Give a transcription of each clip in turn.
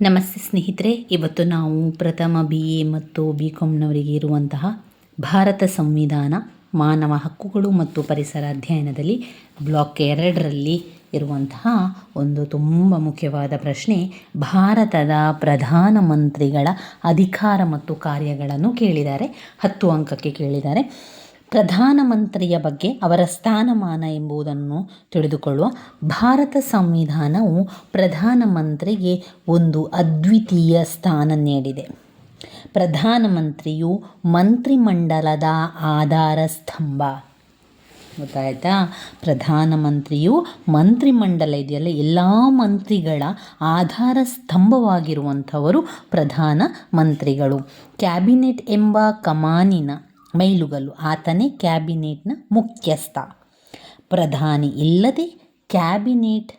ನಮಸ್ತೆ ಸ್ನೇಹಿತರೆ, ಇವತ್ತು ನಾವು ಪ್ರಥಮ ಬಿ ಎ ಮತ್ತು ಬಿ ಕಾಮ್ನವರಿಗೆ ಇರುವಂತಹ ಭಾರತ ಸಂವಿಧಾನ, ಮಾನವ ಹಕ್ಕುಗಳು ಮತ್ತು ಪರಿಸರ ಅಧ್ಯಯನದಲ್ಲಿ ಬ್ಲಾಕ್ ಎರಡರಲ್ಲಿ ಇರುವಂತಹ ಒಂದು ತುಂಬ ಮುಖ್ಯವಾದ ಪ್ರಶ್ನೆ, ಭಾರತದ ಪ್ರಧಾನಮಂತ್ರಿಗಳ ಅಧಿಕಾರ ಮತ್ತು ಕಾರ್ಯಗಳನ್ನು ಕೇಳಿದ್ದಾರೆ, ಹತ್ತು ಅಂಕಕ್ಕೆ ಕೇಳಿದ್ದಾರೆ. ಪ್ರಧಾನಮಂತ್ರಿಯ ಬಗ್ಗೆ ಅವರ ಸ್ಥಾನಮಾನ ಎಂಬುದನ್ನು ತಿಳಿದುಕೊಳ್ಳುವ ಭಾರತ ಸಂವಿಧಾನವು ಪ್ರಧಾನಮಂತ್ರಿಗೆ ಒಂದು ಅದ್ವಿತೀಯ ಸ್ಥಾನ ನೀಡಿದೆ. ಪ್ರಧಾನಮಂತ್ರಿಯು ಮಂತ್ರಿಮಂಡಲದ ಆಧಾರ ಸ್ತಂಭ. ಗೊತ್ತಾಯ್ತಾ? ಪ್ರಧಾನಮಂತ್ರಿಯು ಮಂತ್ರಿಮಂಡಲ ಇದೆಯಲ್ಲ ಎಲ್ಲ ಮಂತ್ರಿಗಳ ಆಧಾರ ಸ್ತಂಭವಾಗಿರುವಂಥವರು ಪ್ರಧಾನ ಮಂತ್ರಿಗಳು. ಕ್ಯಾಬಿನೆಟ್ ಎಂಬ ಕಮಾನಿನ ಮೈಲುಗಲ್ಲು. ಆತನೇ ಕ್ಯಾಬಿನೆಟ್ನ ಮುಖ್ಯಸ್ಥ. ಪ್ರಧಾನಿ ಇಲ್ಲದೆ ಕ್ಯಾಬಿನೆಟ್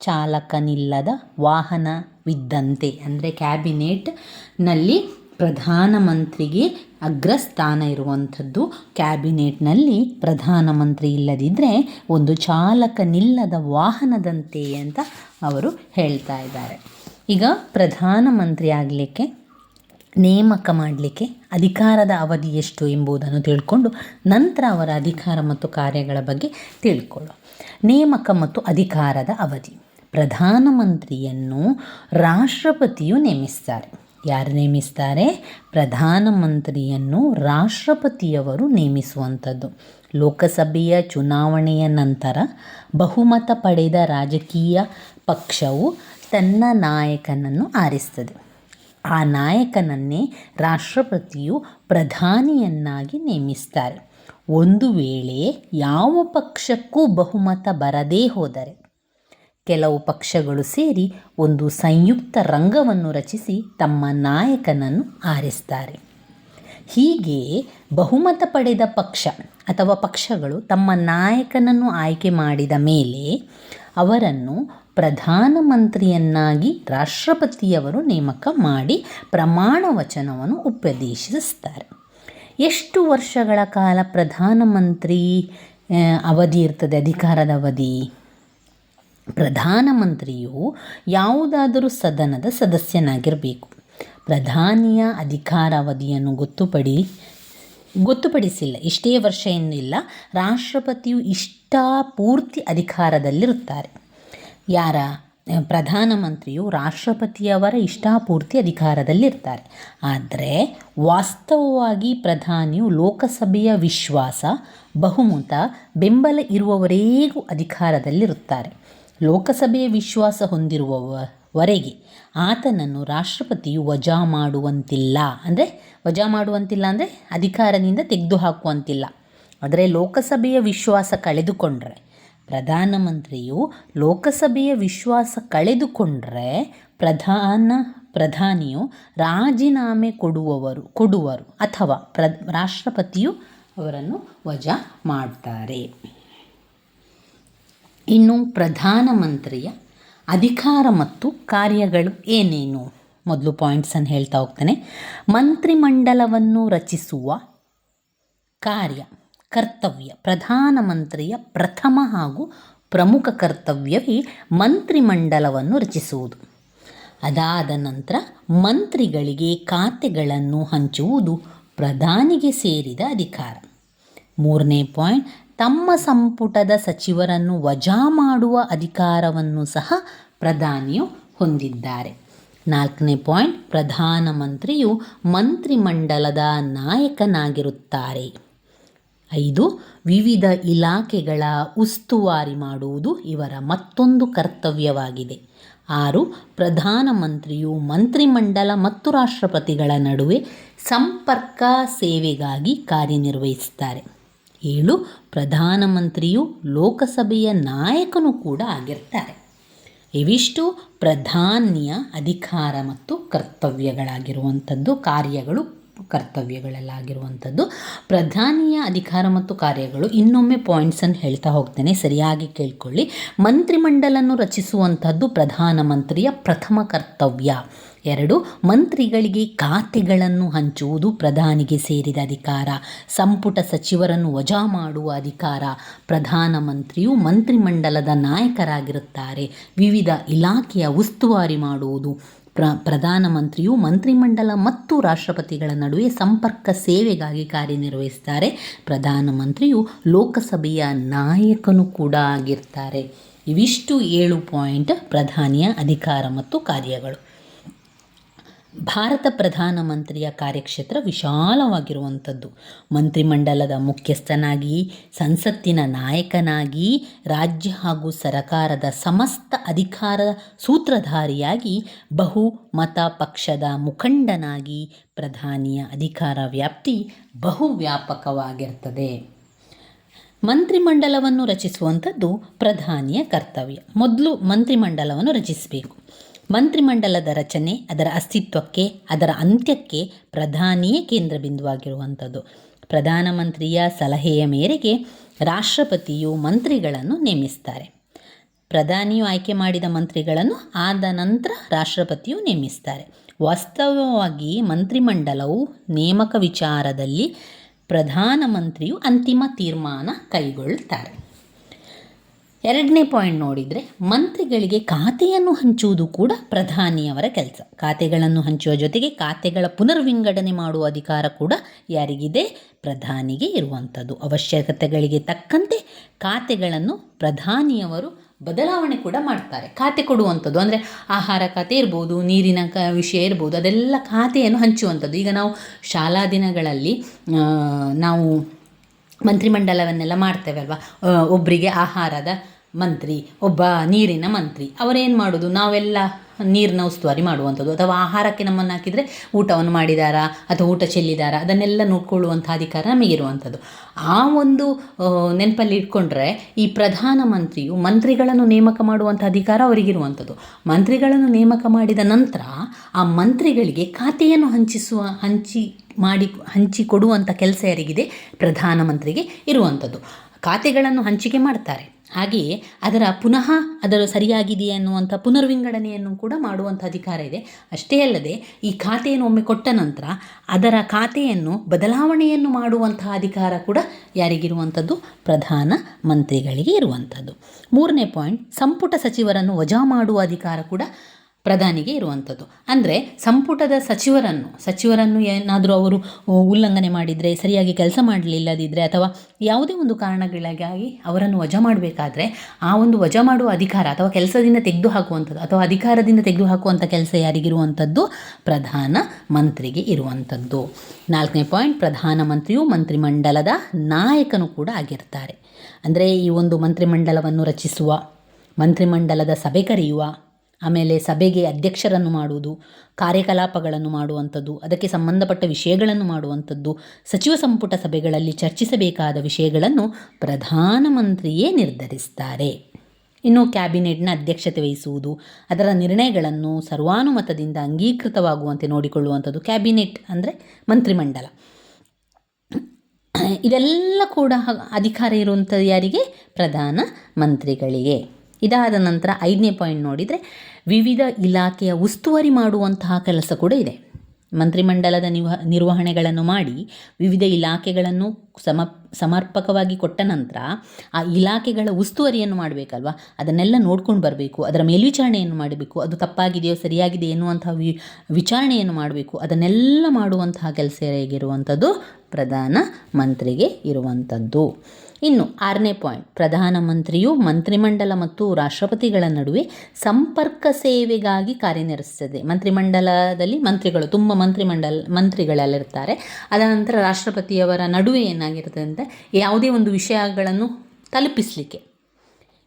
ಚಾಲಕನಿಲ್ಲದ ವಾಹನವಿದ್ದಂತೆ ಅಂದರೆ ಕ್ಯಾಬಿನೆಟ್ನಲ್ಲಿ ಪ್ರಧಾನಮಂತ್ರಿಗೆ ಅಗ್ರಸ್ಥಾನ ಇರುವಂಥದ್ದು. ಕ್ಯಾಬಿನೆಟ್ನಲ್ಲಿ ಪ್ರಧಾನಮಂತ್ರಿ ಇಲ್ಲದಿದ್ದರೆ ಒಂದು ಚಾಲಕನಿಲ್ಲದ ವಾಹನದಂತೆ ಅಂತ ಅವರು ಹೇಳ್ತಾ ಇದ್ದಾರೆ. ಈಗ ಪ್ರಧಾನಮಂತ್ರಿ ಆಗಲಿಕ್ಕೆ ನೇಮಕ ಮಾಡಲಿಕ್ಕೆ ಅಧಿಕಾರದ ಅವಧಿ ಎಷ್ಟು ಎಂಬುದನ್ನು ತಿಳ್ಕೊಂಡು ನಂತರ ಅವರ ಅಧಿಕಾರ ಮತ್ತು ಕಾರ್ಯಗಳ ಬಗ್ಗೆ ತಿಳ್ಕೊಳ್ಳೋ ನೇಮಕ ಮತ್ತು ಅಧಿಕಾರದ ಅವಧಿ. ಪ್ರಧಾನಮಂತ್ರಿಯನ್ನು ರಾಷ್ಟ್ರಪತಿಯು ನೇಮಿಸ್ತಾರೆ. ಯಾರು ನೇಮಿಸ್ತಾರೆ? ಪ್ರಧಾನಮಂತ್ರಿಯನ್ನು ರಾಷ್ಟ್ರಪತಿಯವರು ನೇಮಿಸುವಂಥದ್ದು. ಲೋಕಸಭೆಯ ಚುನಾವಣೆಯ ನಂತರ ಬಹುಮತ ಪಡೆದ ರಾಜಕೀಯ ಪಕ್ಷವು ತನ್ನ ನಾಯಕನನ್ನು ಆರಿಸ್ತದೆ. ಆ ನಾಯಕನನ್ನೇ ರಾಷ್ಟ್ರಪತಿಯು ಪ್ರಧಾನಿಯನ್ನಾಗಿ ನೇಮಿಸ್ತಾರೆ. ಒಂದು ವೇಳೆ ಯಾವ ಪಕ್ಷಕ್ಕೂ ಬಹುಮತ ಬರದೇ ಹೋದರೆ, ಕೆಲವು ಪಕ್ಷಗಳು ಸೇರಿ ಒಂದು ಸಂಯುಕ್ತ ರಂಗವನ್ನು ರಚಿಸಿ ತಮ್ಮ ನಾಯಕನನ್ನು ಆರಿಸ್ತಾರೆ. ಹೀಗೆ ಬಹುಮತ ಪಡೆದ ಪಕ್ಷ ಅಥವಾ ಪಕ್ಷಗಳು ತಮ್ಮ ನಾಯಕನನ್ನು ಆಯ್ಕೆ ಮಾಡಿದ ಮೇಲೆ ಅವರನ್ನು ಪ್ರಧಾನಮಂತ್ರಿಯನ್ನಾಗಿ ರಾಷ್ಟ್ರಪತಿಯವರು ನೇಮಕ ಮಾಡಿ ಪ್ರಮಾಣ ವಚನವನ್ನು ಉಪದೇಶಿಸ್ತಾರೆ ಎಷ್ಟು ವರ್ಷಗಳ ಕಾಲ ಪ್ರಧಾನಮಂತ್ರಿ ಅವಧಿ ಇರ್ತದೆ, ಅಧಿಕಾರದ ಅವಧಿ? ಪ್ರಧಾನಮಂತ್ರಿಯು ಯಾವುದಾದರೂ ಸದನದ ಸದಸ್ಯನಾಗಿರಬೇಕು. ಪ್ರಧಾನಿಯ ಅಧಿಕಾರಾವಧಿಯನ್ನು ಗೊತ್ತುಪಡಿ ಗೊತ್ತುಪಡಿಸಿಲ್ಲ. ಇಷ್ಟೇ ವರ್ಷ ಏನಿಲ್ಲ ರಾಷ್ಟ್ರಪತಿಯು ಇಷ್ಟಾ ಪೂರ್ತಿ ಅಧಿಕಾರದಲ್ಲಿರುತ್ತಾರೆ. ಯಾರ? ಪ್ರಧಾನಮಂತ್ರಿಯು ರಾಷ್ಟ್ರಪತಿಯವರ ಇಷ್ಟಾಪೂರ್ತಿ ಅಧಿಕಾರದಲ್ಲಿರ್ತಾರೆ. ಆದರೆ, ವಾಸ್ತವವಾಗಿ ಪ್ರಧಾನಿಯು ಲೋಕಸಭೆಯ ವಿಶ್ವಾಸ, ಬಹುಮತ, ಬೆಂಬಲ ಇರುವವರೇಗೂ ಅಧಿಕಾರದಲ್ಲಿರುತ್ತಾರೆ. ಲೋಕಸಭೆಯ ವಿಶ್ವಾಸ ಹೊಂದಿರುವವರೆಗೆ ಆತನನ್ನು ರಾಷ್ಟ್ರಪತಿಯು ವಜಾ ಮಾಡುವಂತಿಲ್ಲ. ಅಂದರೆ ವಜಾ ಮಾಡುವಂತಿಲ್ಲ ಅಂದರೆ ಅಧಿಕಾರದಿಂದ ತೆಗೆದುಹಾಕುವಂತಿಲ್ಲ. ಆದರೆ ಲೋಕಸಭೆಯ ವಿಶ್ವಾಸ ಕಳೆದುಕೊಂಡ್ರೆ, ಪ್ರಧಾನಮಂತ್ರಿಯು ಲೋಕಸಭೆಯ ವಿಶ್ವಾಸ ಕಳೆದುಕೊಂಡರೆ ಪ್ರಧಾನ, ಪ್ರಧಾನಿಯು ರಾಜೀನಾಮೆ ಕೊಡುವವರು, ಕೊಡುವರು ಅಥವಾ ಪ್ರ, ರಾಷ್ಟ್ರಪತಿಯು ಅವರನ್ನು ವಜಾ ಮಾಡ್ತಾರೆ. ಇನ್ನು ಪ್ರಧಾನಮಂತ್ರಿಯ ಅಧಿಕಾರ ಮತ್ತು ಕಾರ್ಯಗಳು ಏನೇನು? ಮೊದಲು ಪಾಯಿಂಟ್ಸನ್ನು ಹೇಳ್ತಾ ಹೋಗ್ತಾನೆ. ಮಂತ್ರಿಮಂಡಲವನ್ನು ರಚಿಸುವ ಕಾರ್ಯ, ಕರ್ತವ್ಯ ಪ್ರಧಾನಮಂತ್ರಿಯ ಪ್ರಥಮ ಹಾಗೂ ಪ್ರಮುಖ ಕರ್ತವ್ಯವೇ ಮಂತ್ರಿಮಂಡಲವನ್ನು ರಚಿಸುವುದು. ಅದಾದ ನಂತರ ಮಂತ್ರಿಗಳಿಗೆ ಖಾತೆಗಳನ್ನು ಹಂಚುವುದು ಪ್ರಧಾನಿಗೆ ಸೇರಿದ ಅಧಿಕಾರ. ಮೂರನೇ ಪಾಯಿಂಟ್ ತಮ್ಮ ಸಂಪುಟದ ಸಚಿವರನ್ನು ವಜಾ ಮಾಡುವ ಅಧಿಕಾರವನ್ನು ಸಹ ಪ್ರಧಾನಿಯು ಹೊಂದಿದ್ದಾರೆ. ನಾಲ್ಕನೇ ಪಾಯಿಂಟ್, ಪ್ರಧಾನಮಂತ್ರಿಯು ಮಂತ್ರಿಮಂಡಲದ ನಾಯಕನಾಗಿರುತ್ತಾರೆ. ಐದು, ವಿವಿಧ ಇಲಾಖೆಗಳ ಉಸ್ತುವಾರಿ ಮಾಡುವುದು ಇವರ ಮತ್ತೊಂದು ಕರ್ತವ್ಯವಾಗಿದೆ. ಆರು, ಪ್ರಧಾನಮಂತ್ರಿಯು ಮಂತ್ರಿಮಂಡಲ ಮತ್ತು ರಾಷ್ಟ್ರಪತಿಗಳ ನಡುವೆ ಸಂಪರ್ಕ ಸೇವೆಗಾಗಿ ಕಾರ್ಯನಿರ್ವಹಿಸುತ್ತಾರೆ. ಏಳು ಪ್ರಧಾನಮಂತ್ರಿಯು ಲೋಕಸಭೆಯ ನಾಯಕನು ಕೂಡ ಆಗಿರ್ತಾರೆ. ಇವಿಷ್ಟು ಪ್ರಧಾನಿಯ ಅಧಿಕಾರ ಮತ್ತು ಕರ್ತವ್ಯಗಳಾಗಿರುವಂಥದ್ದು, ಕಾರ್ಯಗಳು ಕರ್ತವ್ಯಗಳಲ್ಲಾಗಿರುವಂಥದ್ದು. ಪ್ರಧಾನಿಯ ಅಧಿಕಾರ ಮತ್ತು ಕಾರ್ಯಗಳು, ಇನ್ನೊಮ್ಮೆ ಪಾಯಿಂಟ್ಸನ್ನು ಹೇಳ್ತಾ ಹೋಗ್ತೇನೆ, ಸರಿಯಾಗಿ ಕೇಳ್ಕೊಳ್ಳಿ. ಮಂತ್ರಿಮಂಡಲನ್ನು ರಚಿಸುವಂಥದ್ದು ಪ್ರಧಾನಮಂತ್ರಿಯ ಪ್ರಥಮ ಕರ್ತವ್ಯ. ಎರಡು, ಮಂತ್ರಿಗಳಿಗೆ ಖಾತೆಗಳನ್ನು ಹಂಚುವುದು ಪ್ರಧಾನಿಗೆ ಸೇರಿದ ಅಧಿಕಾರ. ಸಂಪುಟ ಸಚಿವರನ್ನು ವಜಾ ಮಾಡುವ ಅಧಿಕಾರ. ಪ್ರಧಾನಮಂತ್ರಿಯು ಮಂತ್ರಿಮಂಡಲದ ನಾಯಕರಾಗಿರುತ್ತಾರೆ. ವಿವಿಧ ಇಲಾಖೆಯ ಉಸ್ತುವಾರಿ ಮಾಡುವುದು. ಪ್ರ, ಪ್ರಧಾನಮಂತ್ರಿಯು ಮಂತ್ರಿಮಂಡಲ ಮತ್ತು ರಾಷ್ಟ್ರಪತಿಗಳ ನಡುವೆ ಸಂಪರ್ಕ ಸೇವೆಗಾಗಿ ಕಾರ್ಯನಿರ್ವಹಿಸ್ತಾರೆ ಪ್ರಧಾನಮಂತ್ರಿಯು ಲೋಕಸಭೆಯ ನಾಯಕನು ಕೂಡ ಆಗಿರ್ತಾರೆ ಇವಿಷ್ಟು ಏಳು ಪಾಯಿಂಟ್ ಪ್ರಧಾನಿಯ ಅಧಿಕಾರ ಮತ್ತು ಕಾರ್ಯಗಳು. ಭಾರತ ಪ್ರಧಾನಮಂತ್ರಿಯ ಕಾರ್ಯಕ್ಷೇತ್ರ ವಿಶಾಲವಾಗಿರುವಂಥದ್ದು. ಮಂತ್ರಿಮಂಡಲದ ಮುಖ್ಯಸ್ಥನಾಗಿ, ಸಂಸತ್ತಿನ ನಾಯಕನಾಗಿ, ರಾಜ್ಯ ಹಾಗೂ ಸರಕಾರದ ಸಮಸ್ತ ಅಧಿಕಾರ ಸೂತ್ರಧಾರಿಯಾಗಿ, ಬಹು ಮತ ಪಕ್ಷದ ಮುಖಂಡನಾಗಿ ಪ್ರಧಾನಿಯ ಅಧಿಕಾರ ವ್ಯಾಪ್ತಿ ಬಹು ವ್ಯಾಪಕವಾಗಿರ್ತದೆ ಮಂತ್ರಿಮಂಡಲವನ್ನು ರಚಿಸುವಂಥದ್ದು ಪ್ರಧಾನಿಯ ಕರ್ತವ್ಯ. ಮೊದಲು ಮಂತ್ರಿಮಂಡಲವನ್ನು ರಚಿಸಬೇಕು. ಮಂತ್ರಿಮಂಡಲದ ರಚನೆ, ಅದರ ಅಸ್ತಿತ್ವಕ್ಕೆ, ಅದರ ಅಂತ್ಯಕ್ಕೆ ಪ್ರಧಾನಿಯೇ ಕೇಂದ್ರ ಬಿಂದುವಾಗಿರುವಂಥದ್ದು. ಪ್ರಧಾನಮಂತ್ರಿಯ ಸಲಹೆಯ ಮೇರೆಗೆ ರಾಷ್ಟ್ರಪತಿಯು ಮಂತ್ರಿಗಳನ್ನು ನೇಮಿಸ್ತಾರೆ. ಪ್ರಧಾನಿಯು ಆಯ್ಕೆ ಮಾಡಿದ ಮಂತ್ರಿಗಳನ್ನು ಆದ ನಂತರ ರಾಷ್ಟ್ರಪತಿಯು ನೇಮಿಸ್ತಾರೆ. ವಾಸ್ತವವಾಗಿ ಮಂತ್ರಿಮಂಡಲವು ನೇಮಕ ವಿಚಾರದಲ್ಲಿ ಪ್ರಧಾನಮಂತ್ರಿಯು ಅಂತಿಮ ತೀರ್ಮಾನ ಕೈಗೊಳ್ಳುತ್ತಾರೆ. ಎರಡನೇ ಪಾಯಿಂಟ್ ನೋಡಿದರೆ ಮಂತ್ರಿಗಳಿಗೆ ಖಾತೆಯನ್ನು ಹಂಚುವುದು ಕೂಡ ಪ್ರಧಾನಿಯವರ ಕೆಲಸ. ಖಾತೆಗಳನ್ನು ಹಂಚುವ ಜೊತೆಗೆ ಖಾತೆಗಳ ಪುನರ್ವಿಂಗಡಣೆ ಮಾಡುವ ಅಧಿಕಾರ ಕೂಡ ಯಾರಿಗಿದೆ? ಪ್ರಧಾನಿಗೆ ಇರುವಂಥದ್ದು. ಅವಶ್ಯಕತೆಗಳಿಗೆ ತಕ್ಕಂತೆ ಖಾತೆಗಳನ್ನು ಪ್ರಧಾನಿಯವರು ಬದಲಾವಣೆ ಕೂಡ ಮಾಡ್ತಾರೆ. ಖಾತೆ ಕೊಡುವಂಥದ್ದು ಅಂದರೆ ಆಹಾರ ಖಾತೆ ಇರ್ಬೋದು, ನೀರಿನ ಕ ವಿಷಯ ಇರ್ಬೋದು, ಅದೆಲ್ಲ ಖಾತೆಯನ್ನು ಹಂಚುವಂಥದ್ದು. ಈಗ ನಾವು ಶಾಲಾ ದಿನಗಳಲ್ಲಿ ನಾವು ಮಂತ್ರಿಮಂಡಲವನ್ನೆಲ್ಲ ಮಾಡ್ತೇವೆ ಅಲ್ವಾ ಒಬ್ಬರಿಗೆ ಆಹಾರದ ಮಂತ್ರಿ, ಒಬ್ಬ ನೀರಿನ ಮಂತ್ರಿ. ಅವರೇನು ಮಾಡೋದು? ನಾವೆಲ್ಲ ನೀರಿನ ಉಸ್ತುವಾರಿ ಮಾಡುವಂಥದ್ದು. ಅಥವಾ ಆಹಾರಕ್ಕೆ ನಮ್ಮನ್ನು ಹಾಕಿದರೆ ಊಟವನ್ನು ಮಾಡಿದಾರಾ? ಅಥವಾ ಊಟ ಚೆಲ್ಲಿದಾರಾ? ಅದನ್ನೆಲ್ಲ ನೋಡ್ಕೊಳ್ಳುವಂಥ ಅಧಿಕಾರ ನಮಗಿರುವಂಥದ್ದು ಆ ಒಂದು ನೆನಪಲ್ಲಿ ಇಟ್ಕೊಂಡ್ರೆ ಈ ಪ್ರಧಾನಮಂತ್ರಿಯು ಮಂತ್ರಿಗಳನ್ನು ನೇಮಕ ಮಾಡುವಂಥ ಅಧಿಕಾರ ಅವರಿಗಿರುವಂಥದ್ದು ಮಂತ್ರಿಗಳನ್ನು ನೇಮಕ ಮಾಡಿದ ನಂತರ ಆ ಮಂತ್ರಿಗಳಿಗೆ ಖಾತೆಯನ್ನು ಹಂಚಿಸುವ, ಹಂಚಿ ಮಾಡಿ, ಹಂಚಿಕೊಡುವಂಥ ಕೆಲಸ ಯಾರಿಗಿದೆ? ಪ್ರಧಾನಮಂತ್ರಿಗೆ ಇರುವಂಥದ್ದು. ಖಾತೆಗಳನ್ನು ಹಂಚಿಕೆ ಮಾಡ್ತಾರೆ. ಹಾಗೆಯೇ ಅದರ ಪುನಃ ಅದರ ಸರಿಯಾಗಿದೆಯೇ ಅನ್ನುವಂಥ ಪುನರ್ವಿಂಗಡಣೆಯನ್ನು ಕೂಡ ಮಾಡುವಂಥ ಅಧಿಕಾರ ಇದೆ. ಅಷ್ಟೇ ಅಲ್ಲದೆ ಈ ಖಾತೆಯನ್ನು ಒಮ್ಮೆ ಕೊಟ್ಟ ನಂತರ ಅದರ ಖಾತೆಯನ್ನು ಬದಲಾವಣೆಯನ್ನು ಮಾಡುವಂತಹ ಅಧಿಕಾರ ಕೂಡ ಯಾರಿಗಿರುವಂಥದ್ದು? ಪ್ರಧಾನ ಮಂತ್ರಿಗಳಿಗೆ ಇರುವಂಥದ್ದು. ಮೂರನೇ ಪಾಯಿಂಟ್, ಸಂಪುಟ ಸಚಿವರನ್ನು ವಜಾ ಮಾಡುವ ಅಧಿಕಾರ ಕೂಡ ಪ್ರಧಾನಿಗೆ ಇರುವಂಥದ್ದು. ಅಂದರೆ ಸಂಪುಟದ ಸಚಿವರನ್ನು ಸಚಿವರನ್ನು ಏನಾದರೂ ಅವರು ಉಲ್ಲಂಘನೆ ಮಾಡಿದರೆ, ಸರಿಯಾಗಿ ಕೆಲಸ ಮಾಡಲಿಲ್ಲದಿದ್ದರೆ ಅಥವಾ ಯಾವುದೇ ಒಂದು ಕಾರಣಗಳಿಗಾಗಿ ಅವರನ್ನು ವಜಾ ಮಾಡಬೇಕಾದ್ರೆ ಆ ಒಂದು ವಜಾ ಮಾಡುವ ಅಧಿಕಾರ ಅಥವಾ ಕೆಲಸದಿಂದ ತೆಗೆದು ಹಾಕುವಂಥದ್ದು ಅಥವಾ ಅಧಿಕಾರದಿಂದ ತೆಗೆದು ಹಾಕುವಂಥ ಕೆಲಸ ಯಾರಿಗಿರುವಂಥದ್ದು ಪ್ರಧಾನ ಮಂತ್ರಿಗೆ ಇರುವಂಥದ್ದು. ನಾಲ್ಕನೇ ಪಾಯಿಂಟ್ ಪ್ರಧಾನಮಂತ್ರಿಯು ಮಂತ್ರಿಮಂಡಲದ ನಾಯಕನು ಕೂಡ ಆಗಿರ್ತಾರೆ. ಅಂದರೆ ಈ ಒಂದು ಮಂತ್ರಿಮಂಡಲವನ್ನು ರಚಿಸುವ, ಮಂತ್ರಿಮಂಡಲದ ಸಭೆ ಕರೆಯುವ ಆಮೇಲೆ ಸಭೆಗೆ ಅಧ್ಯಕ್ಷರನ್ನು ಮಾಡುವುದು, ಕಾರ್ಯಕಲಾಪಗಳನ್ನು ಮಾಡುವಂಥದ್ದು, ಅದಕ್ಕೆ ಸಂಬಂಧಪಟ್ಟ ವಿಷಯಗಳನ್ನು ಮಾಡುವಂಥದ್ದು, ಸಚಿವ ಸಂಪುಟ ಸಭೆಗಳಲ್ಲಿ ಚರ್ಚಿಸಬೇಕಾದ ವಿಷಯಗಳನ್ನು ಪ್ರಧಾನಮಂತ್ರಿಯೇ ನಿರ್ಧರಿಸ್ತಾರೆ. ಇನ್ನು ಕ್ಯಾಬಿನೆಟ್ನ ಅಧ್ಯಕ್ಷತೆ ವಹಿಸುವುದು, ಅದರ ನಿರ್ಣಯಗಳನ್ನು ಸರ್ವಾನುಮತದಿಂದ ಅಂಗೀಕೃತವಾಗುವಂತೆ ನೋಡಿಕೊಳ್ಳುವಂಥದ್ದು ಕ್ಯಾಬಿನೆಟ್ ಅಂದರೆ ಮಂತ್ರಿಮಂಡಲ. ಇದೆಲ್ಲ ಕೂಡ ಅಧಿಕಾರ ಇರುವಂಥ ಯಾರಿಗೆ? ಪ್ರಧಾನ ಮಂತ್ರಿಗಳಿಗೆ. ಇದಾದ ನಂತರ ಐದನೇ ಪಾಯಿಂಟ್ ನೋಡಿದರೆ ವಿವಿಧ ಇಲಾಖೆಯ ಉಸ್ತುವಾರಿ ಮಾಡುವಂತಹ ಕೆಲಸ ಕೂಡ ಇದೆ. ಮಂತ್ರಿಮಂಡಲದ ನಿವ ನಿರ್ವಹಣೆಗಳನ್ನು ಮಾಡಿ ವಿವಿಧ ಇಲಾಖೆಗಳನ್ನು ಸಮ, ಸಮರ್ಪಕವಾಗಿ ಕೊಟ್ಟ ನಂತರ ಆ ಇಲಾಖೆಗಳ ಉಸ್ತುವಾರಿಯನ್ನು ಮಾಡಬೇಕಲ್ವ? ಅದನ್ನೆಲ್ಲ ನೋಡ್ಕೊಂಡು ಬರಬೇಕು, ಅದರ ಮೇಲ್ವಿಚಾರಣೆಯನ್ನು ಮಾಡಬೇಕು, ಅದು ತಪ್ಪಾಗಿದೆಯೋ ಸರಿಯಾಗಿದೆ ಎನ್ನುವಂತಹ ವಿ, ವಿಚಾರಣೆಯನ್ನು ಮಾಡಬೇಕು, ಅದನ್ನೆಲ್ಲ ಮಾಡುವಂತಹ ಕೆಲಸ ಹೇಗಿರುವಂಥದ್ದು ಪ್ರಧಾನ ಮಂತ್ರಿಗೆ ಇರುವಂಥದ್ದು ಇನ್ನು ಆರನೇ ಪಾಯಿಂಟ್ ಪ್ರಧಾನಮಂತ್ರಿಯು ಮಂತ್ರಿಮಂಡಲ ಮತ್ತು ರಾಷ್ಟ್ರಪತಿಗಳ ನಡುವೆ ಸಂಪರ್ಕ ಸೇವೆಗಾಗಿ ಕಾರ್ಯನಿರ್ವಹಿಸುತ್ತದೆ. ಮಂತ್ರಿಮಂಡಲದಲ್ಲಿ ಮಂತ್ರಿಗಳು, ತುಂಬ ಮಂತ್ರಿಮಂಡಲ, ಮಂತ್ರಿಗಳಲ್ಲಿರ್ತಾರೆ. ಅದರ ನಂತರ ರಾಷ್ಟ್ರಪತಿಯವರ ನಡುವೆ ಏನಾಗಿರ್ತದೆ ಅಂತ ಯಾವುದೇ ಒಂದು ವಿಷಯಗಳನ್ನು ತಲುಪಿಸಲಿಕ್ಕೆ.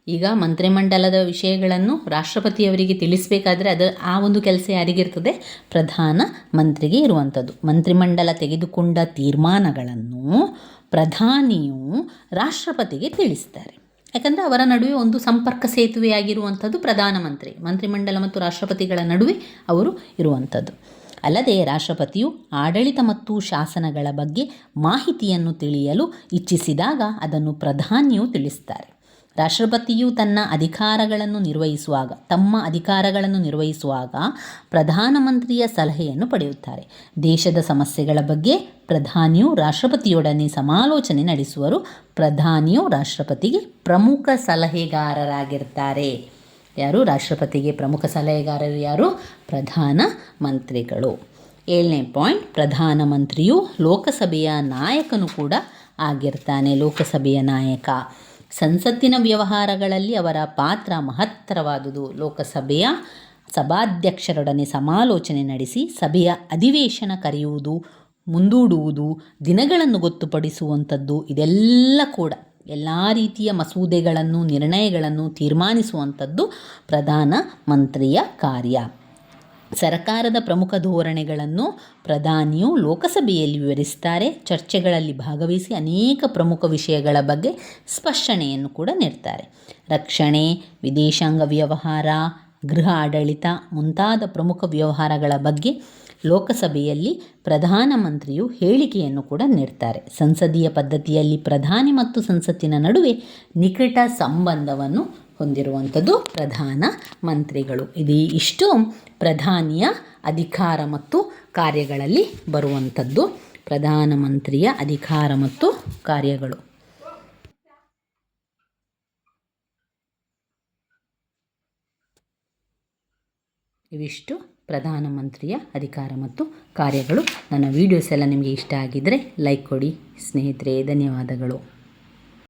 ಈಗ ಮಂತ್ರಿಮಂಡಲದ ವಿಷಯಗಳನ್ನು ರಾಷ್ಟ್ರಪತಿಯವರಿಗೆ ತಿಳಿಸಬೇಕಾದ್ರೆ ಅದು ಆ ಒಂದು ಕೆಲಸ ಯಾರಿಗಿರ್ತದೆ? ಪ್ರಧಾನ ಮಂತ್ರಿಗೆ ಇರುವಂಥದ್ದು. ಮಂತ್ರಿಮಂಡಲ ತೆಗೆದುಕೊಂಡ ತೀರ್ಮಾನಗಳನ್ನು ಪ್ರಧಾನಿಯು ರಾಷ್ಟ್ರಪತಿಗೆ ತಿಳಿಸ್ತಾರೆ. ಯಾಕಂದರೆ ಅವರ ನಡುವೆ ಒಂದು ಸಂಪರ್ಕ ಸೇತುವೆಯಾಗಿರುವಂಥದ್ದು ಪ್ರಧಾನಮಂತ್ರಿ ಮಂತ್ರಿಮಂಡಲ ಮತ್ತು ರಾಷ್ಟ್ರಪತಿಗಳ ನಡುವೆ ಅವರು ಇರುವಂಥದ್ದು. ಅಲ್ಲದೆ ರಾಷ್ಟ್ರಪತಿಯು ಆಡಳಿತ ಮತ್ತು ಶಾಸನಗಳ ಬಗ್ಗೆ ಮಾಹಿತಿಯನ್ನು ತಿಳಿಯಲು ಇಚ್ಛಿಸಿದಾಗ ಅದನ್ನು ಪ್ರಧಾನಿಯು ತಿಳಿಸ್ತಾರೆ. ರಾಷ್ಟ್ರಪತಿಯು ತನ್ನ ಅಧಿಕಾರಗಳನ್ನು ನಿರ್ವಹಿಸುವಾಗ, ತಮ್ಮ ಅಧಿಕಾರಗಳನ್ನು ನಿರ್ವಹಿಸುವಾಗ ಪ್ರಧಾನಮಂತ್ರಿಯ ಸಲಹೆಯನ್ನು ಪಡೆಯುತ್ತಾರೆ. ದೇಶದ ಸಮಸ್ಯೆಗಳ ಬಗ್ಗೆ ಪ್ರಧಾನಿಯು ರಾಷ್ಟ್ರಪತಿಯೊಡನೆ ಸಮಾಲೋಚನೆ ನಡೆಸುವರು. ಪ್ರಧಾನಿಯು ರಾಷ್ಟ್ರಪತಿಗೆ ಪ್ರಮುಖ ಸಲಹೆಗಾರರಾಗಿರ್ತಾರೆ. ಯಾರು? ರಾಷ್ಟ್ರಪತಿಗೆ ಪ್ರಮುಖ ಸಲಹೆಗಾರರು ಯಾರು? ಪ್ರಧಾನ ಮಂತ್ರಿಗಳು. ಏಳನೇ ಪಾಯಿಂಟ್, ಪ್ರಧಾನಮಂತ್ರಿಯು ಲೋಕಸಭೆಯ ನಾಯಕನು ಕೂಡ ಆಗಿರ್ತಾನೆ. ಲೋಕಸಭೆಯ ನಾಯಕ. ಸಂಸತ್ತಿನ ವ್ಯವಹಾರಗಳಲ್ಲಿ ಅವರ ಪಾತ್ರ ಮಹತ್ತರವಾದುದು. ಲೋಕಸಭೆಯ ಸಭಾಧ್ಯಕ್ಷರೊಡನೆ ಸಮಾಲೋಚನೆ ನಡೆಸಿ ಸಭೆಯ ಅಧಿವೇಶನ ಕರೆಯುವುದು, ಮುಂದೂಡುವುದು, ದಿನಗಳನ್ನು ಗೊತ್ತುಪಡಿಸುವಂಥದ್ದು ಇದೆಲ್ಲ ಕೂಡ ಎಲ್ಲ ರೀತಿಯ ಮಸೂದೆಗಳನ್ನು, ನಿರ್ಣಯಗಳನ್ನು ತೀರ್ಮಾನಿಸುವಂಥದ್ದು ಪ್ರಧಾನ ಮಂತ್ರಿಯ ಕಾರ್ಯ. ಸರ್ಕಾರದ ಪ್ರಮುಖ ಧೋರಣೆಗಳನ್ನು ಪ್ರಧಾನಿಯು ಲೋಕಸಭೆಯಲ್ಲಿ ವಿವರಿಸ್ತಾರೆ. ಚರ್ಚೆಗಳಲ್ಲಿ ಭಾಗವಹಿಸಿ ಅನೇಕ ಪ್ರಮುಖ ವಿಷಯಗಳ ಬಗ್ಗೆ ಸ್ಪಷ್ಟನೆಯನ್ನು ಕೂಡ ನೀಡ್ತಾರೆ. ರಕ್ಷಣೆ, ವಿದೇಶಾಂಗ ವ್ಯವಹಾರ, ಗೃಹ ಆಡಳಿತ ಮುಂತಾದ ಪ್ರಮುಖ ವ್ಯವಹಾರಗಳ ಬಗ್ಗೆ ಲೋಕಸಭೆಯಲ್ಲಿ ಪ್ರಧಾನಮಂತ್ರಿಯು ಹೇಳಿಕೆಯನ್ನು ಕೂಡ ನೀಡ್ತಾರೆ. ಸಂಸದೀಯ ಪದ್ಧತಿಯಲ್ಲಿ ಪ್ರಧಾನಿ ಮತ್ತು ಸಂಸತ್ತಿನ ನಡುವೆ ನಿಕಟ ಸಂಬಂಧವನ್ನು ಹೊಂದಿರುವಂಥದ್ದು ಪ್ರಧಾನ ಮಂತ್ರಿಗಳು. ಇದು ಇಷ್ಟು ಪ್ರಧಾನಿಯ ಅಧಿಕಾರ ಮತ್ತು ಕಾರ್ಯಗಳಲ್ಲಿ ಬರುವಂಥದ್ದು ಪ್ರಧಾನಮಂತ್ರಿಯ ಅಧಿಕಾರ ಮತ್ತು ಕಾರ್ಯಗಳು. ಇವಿಷ್ಟು ಪ್ರಧಾನಮಂತ್ರಿಯ ಅಧಿಕಾರ ಮತ್ತು ಕಾರ್ಯಗಳು. ನನ್ನ ವೀಡಿಯೋಸ್ ಎಲ್ಲ ನಿಮಗೆ ಇಷ್ಟ ಆಗಿದ್ದರೆ ಲೈಕ್ ಕೊಡಿ. ಸ್ನೇಹಿತರೆ, ಧನ್ಯವಾದಗಳು.